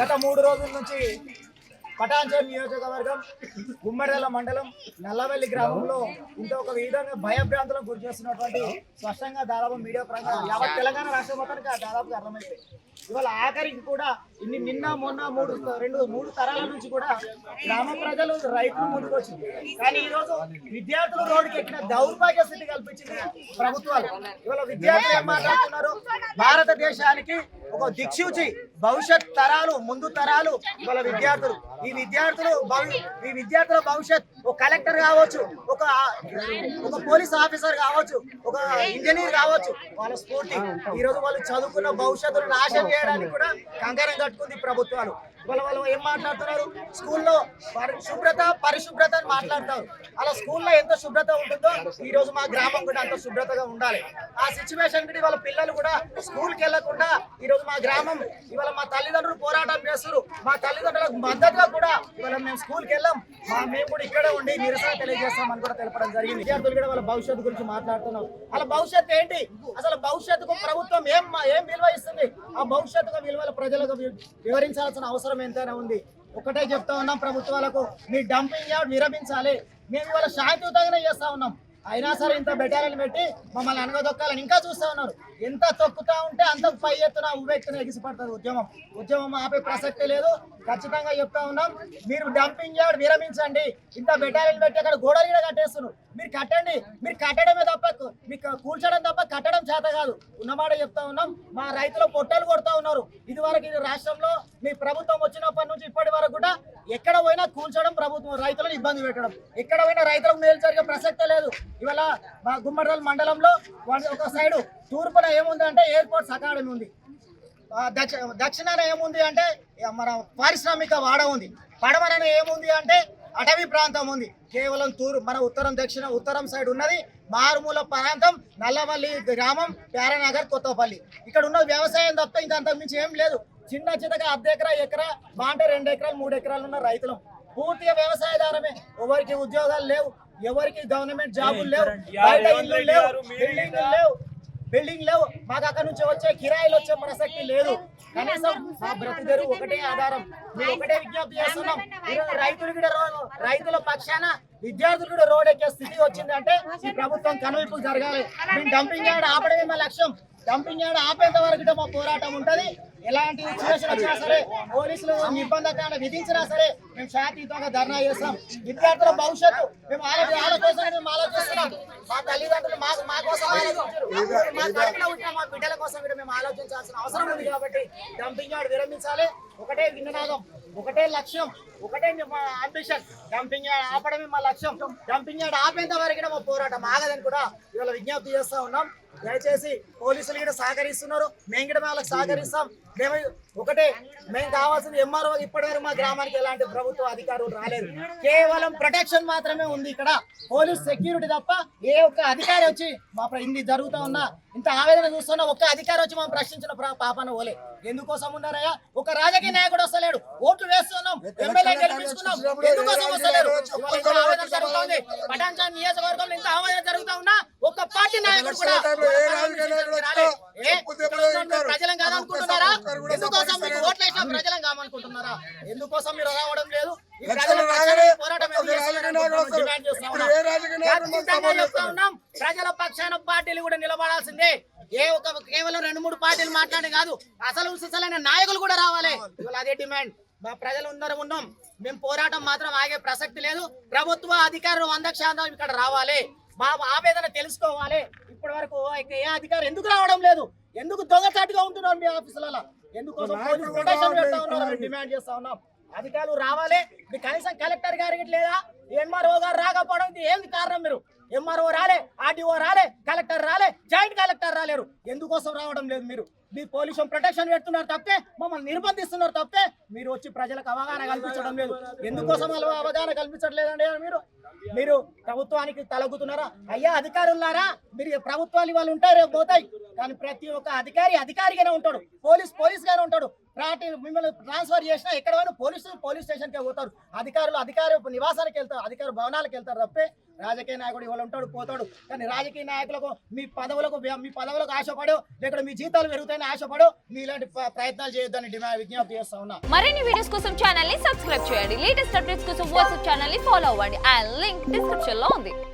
గత మూడు రోజుల నుంచి పటాన్చేరు నియోజకవర్గం గుమ్మడల మండలం నల్లవెల్లి గ్రామంలో ఇంత ఒక విధంగా భయభ్రాంతులకు గురి చేస్తున్నటువంటి స్పష్టంగా దాదాపు మీడియా ప్రాంతం యావత్ తెలంగాణ రాష్ట్ర మొత్తానికి దాదాపు అర్థమైపోయింది ఇవాళ ఆఖరికి కూడా ఇన్ని నిన్న మొన్న మూడు రెండు మూడు తరాల నుంచి కూడా గ్రామ ప్రజలు రైతులు ముందుకొచ్చింది. కానీ ఈ రోజు విద్యార్థులు రోడ్డుకి ఎక్కిన దౌర్భాగ్య స్థితి కల్పించింది ప్రభుత్వాలు. ఇవాళ విద్యార్థులు ఏం మాట్లాడుతున్నారు? భారతదేశానికి ఒక దిక్సూచి భవిష్యత్ తరాలు ముందు తరాలు ఇవాళ విద్యార్థులు. ఈ విద్యార్థులు ఈ విద్యార్థుల భవిష్యత్ ఒక కలెక్టర్ కావచ్చు ఒక ఒక పోలీస్ ఆఫీసర్ కావచ్చు ఒక ఇంజనీర్ కావచ్చు వాళ్ళ స్ఫూర్తి. ఈ రోజు వాళ్ళు చదువుకున్న భవిష్యత్తును నాశనం చేయడానికి కూడా కంగారం కట్టుకుంది ప్రభుత్వాలు. వాళ్ళ వాళ్ళు ఏం మాట్లాడుతున్నారు? స్కూల్లో శుభ్రత పరిశుభ్రత అని మాట్లాడతారు. అలా స్కూల్లో ఎంత శుభ్రత ఉంటుందో ఈ రోజు మా గ్రామం కూడా అంత శుభ్రతగా ఉండాలి. ఆ సిచ్యువేషన్కి వాళ్ళ పిల్లలు కూడా స్కూల్కి వెళ్ళకుండా ఈ రోజు మా గ్రామం ఇవాళ మా తల్లిదండ్రులు పోరాటం చేస్తారు మా తల్లిదండ్రులకు మద్దతుగా కూడా ఇవాళ మేము స్కూల్కి వెళ్ళాం. మా మేము కూడా ఇక్కడే ఉండి నిరసన తెలియజేస్తామని కూడా తెలపడం జరిగింది. విద్యార్థులు కూడా వాళ్ళ భవిష్యత్తు గురించి మాట్లాడుతున్నాం. వాళ్ళ భవిష్యత్తు ఏంటి? అసలు భవిష్యత్తుకు ప్రభుత్వం ఏం ఏం విలువ ఇస్తుంది? ఆ భవిష్యత్తుకు విలువల ప్రజలకు వివరించాల్సిన అవసరం ఎంతైనా ఉంది. ఒకటే చెప్తా ఉన్నాం ప్రభుత్వాలకు మీ డంపింగ్ యార్డ్ విరమించాలి. మేము ఇవాళ శాంతియుతంగానే చేస్తా ఉన్నాం. అయినా సరే ఇంత బెటాలను పెట్టి మమ్మల్ని అనగదొక్కాలని ఇంకా చూస్తా ఉన్నారు. ఎంత తొక్కుతా ఉంటే అంత పై ఎత్తున ఉవ్వెత్తున ఎగిసిపడుతుంది ఉద్యమం. ఉద్యమం ఆపే ప్రసక్తి లేదు. ఖచ్చితంగా చెప్తా ఉన్నాం మీరు డంపింగ్ యార్డ్ విరమించండి. ఇంత బెటాలియన్ పెట్టి అక్కడ గోడలు కూడా కట్టేస్తున్నారు. మీరు కట్టండి. మీరు కట్టడమే తప్ప మీకు కూల్చడం తప్ప కట్టడం చేత కాదు. ఉన్నమాట చెప్తా ఉన్నాం. మా రైతులు పొట్టలు కొడతా ఉన్నారు. ఇది వరకు ఇది రాష్ట్రంలో మీ ప్రభుత్వం వచ్చినప్పటి నుంచి ఇప్పటి వరకు కూడా ఎక్కడ పోయినా కూల్చడం ప్రభుత్వం రైతులను ఇబ్బంది పెట్టడం. ఎక్కడ పోయినా రైతులకు మేలు జరిగే ప్రసక్తే లేదు. ఇవాళ మా గుమ్మడల మండలంలో ఒక సైడు తూర్పున ఏముంది అంటే ఎయిర్పోర్ట్స్ అకాడమీ ఉంది. దక్ష దక్షిణాన ఏముంది అంటే మన పారిశ్రామిక వాడ ఉంది. పడమరన ఏముంది అంటే అటవీ ప్రాంతం ఉంది. కేవలం తూరు మన ఉత్తరం దక్షిణ ఉత్తరం సైడ్ ఉన్నది మారుమూల ప్రాంతం నల్లవల్లి గ్రామం ప్యారనగర్ కొత్తపల్లి. ఇక్కడ ఉన్న వ్యవసాయం తప్ప ఇంకా అంతకు మించి ఏం లేదు. చిన్న చిన్నగా అర్ధ ఎకరా ఎకరా బాంటే రెండు ఎకరాలు మూడు ఎకరాలు ఉన్న రైతులు. పూర్తిగా వ్యవసాయదారమే. ఎవరికి ఉద్యోగాలు లేవు ఎవరికి గవర్నమెంట్ జాబులు లేవు బయట ఇల్లు లేవు బిల్డింగ్లు లేవు. బిల్డింగ్ లేవు మాకు అక్కడ నుంచి వచ్చే కిరాయిలు వచ్చే ప్రసక్తి లేదు. కనీసం మా బ్రతిదరు ఒకటే ఆధారం. మేము ఒకటే విజ్ఞప్తి చేస్తున్నాం. రైతులు కూడా రో- రైతుల పక్షాన విద్యార్థులు కూడా రోడ్ ఎక్కే స్థితి వచ్చింది అంటే ఈ ప్రభుత్వం కనువిప్పు జరగాలి. మేము డంపింగ్ యార్డ్ ఆపడమే మా లక్ష్యం. డంపింగ్ యార్డ్ ఆపేంత వరకు మా పోరాటం ఉంటది. ఎలాంటి సిచ్యువేషన్ వచ్చినా సరే పోలీసులు నిర్బంధకాన్ని విధించినా సరే మేము శాంతియుతంగా ధర్నా చేస్తాం. విద్యార్థుల భవిష్యత్తు మేము వాళ్ళ వాళ్ళ కోసం మేము ఆలోచిస్తున్నాం. మా తల్లిదండ్రులు మాకు మా కోసం ఆలోచించారు. మా కడుపులో పుట్టిన మా బిడ్డల కోసం కూడా మేము ఆలోచించాల్సిన అవసరం ఉంది కాబట్టి డంపింగ్ యార్డ్ విరమించాలి. ఒకటే విన్ననాదం ఒకటే లక్ష్యం ఒకటే మా అంబిషన్ డంపింగ్ యార్డ్ ఆపడమే మా లక్ష్యం. డంపింగ్ యార్డ్ ఆపేంత వరకు మా పోరాటం ఆగదని కూడా ఇవాళ విజ్ఞప్తి చేస్తా ఉన్నాం. దయచేసి పోలీసులు కూడా సహకరిస్తున్నారు. మేము కూడా వాళ్ళకి సహకరిస్తాం. మేము ఒకటే మేము కావాల్సింది ఎంఆర్ఓ. ఇప్పటివరకు మా గ్రామానికి ఎలాంటి ప్రభుత్వ అధికారులు రాలేదు. కేవలం ప్రొటెక్షన్ మాత్రమే ఉంది ఇక్కడ. పోలీస్ సెక్యూరిటీ తప్ప ఏ ఒక్క అధికారి వచ్చి మా ప్ర- జరుగుతూ జరుగుతా ఉన్నా ఇంత ఆవేదన చూస్తున్నా ఒక్క అధికారి వచ్చి మనం ప్రశ్నించిన పాపన ఓలే ఎందుకోసం ఉన్నారయ్యా? ఒక రాజకీయ నాయకుడు వస్తలేడు. ఓట్లు వేస్తున్నాం. ఎమ్మెల్యే గెలిపించుకున్నాం. ఎందుకోసం వస్తలేరు? ఇంత ఆవేదన నియోజకవర్గంలో ఇంత ఆవేదన జరుగుతా ఉన్నా ఒక్క పార్టీ ప్రజలం కాదనుకుంటున్నారా? ఎందుకోసం మీకు ఓట్లు వేసిన ప్రజలం కామనుకుంటున్నారా ఎందుకోసం మీరు రావడం లేదు? ఈ ప్రజల పక్షాన పార్టీలు కూడా నిలబడాల్సిందే. ఏ ఒక కేవలం రెండు మూడు పార్టీలు మాట్లాడే కాదు అసలు సిసలైన నాయకులు కూడా రావాలి. ఇవాళ అదే డిమాండ్. మా ప్రజలు అందరం ఉన్నాం. మేము పోరాటం మాత్రం ఆగే ప్రసక్తి లేదు. ప్రభుత్వ అధికారులు వంద శాతం ఇక్కడ రావాలి. మా ఆవేదన తెలుసుకోవాలి. ఇప్పటి వరకు ఇక ఏ అధికారి ఎందుకు రావడం లేదు? ఎందుకు దొంగచాటుగా ఉంటున్నారు మీ ఆఫీసులలో? ఎందుకోసం పోలీస్ ప్రొటెక్షన్ పెడతా ఉన్నారు డిమాండ్ చేస్తా ఉన్నాం. అధికారులు రావాలి. మీ కనీసం కలెక్టర్ గారికి లేదా? ఎంఆర్ఓ గారు రాకపోవడం ఏంది కారణం మీరు? ఎంఆర్ఓ రాలే ఆర్డీఓ రాలే కలెక్టర్ రాలే జాయింట్ కలెక్టర్ రాలేరు. ఎందుకోసం రావడం లేదు మీరు? మీ పోలీసు ప్రొటెక్షన్ పెడుతున్నారు తప్పే మమ్మల్ని నిర్బంధిస్తున్నారు తప్పే. మీరు వచ్చి ప్రజలకు అవగాహన కల్పించడం లేదు. ఎందుకోసం అవగాహన కల్పించట్లేదండి మీరు? మీరు ప్రభుత్వానికి తలగుతున్నారా? అయ్యా అధికారులారా మీరు ప్రభుత్వాలు వాళ్ళు ఉంటాయి రేపు పోతాయి. కానీ ప్రతి ఒక్క అధికారి అధికారిగానే ఉంటాడు. పోలీస్ పోలీస్ గానే ఉంటాడు. మిమ్మల్ని ట్రాన్స్ఫర్ చేసినా ఎక్కడ పోయినా పోలీసులు పోలీస్ స్టేషన్కే పోతారు. అధికారులు అధికార నివాసానికి వెళ్తారు అధికార భవనాలకు వెళ్తారు తప్పే. రాజకీయ నాయకుడు ఇవాళ ఉంటాడు పోతాడు. కానీ రాజకీయ నాయకులకు మీ పదవులకు మీ పదవులకు ఆశపడో లేకపోతే మీ జీతాలు పెరుగుతాయని ఆశపడు మీ ఇలాంటి ప్రయత్నాలు చేయొద్దని డిమాండ్ విజ్ఞప్తి చేస్తా ఉన్నా. మరిన్ని వీడియోస్ కోసం ఛానల్ని సబ్స్క్రైబ్ చేయండి. లేటెస్ట్ అప్డేట్స్ కోసం వాట్సాప్ ఛానల్ని ఫాలో అవ్వండి. ఆ లింక్ డిస్క్రిప్షన్లో ఉంది.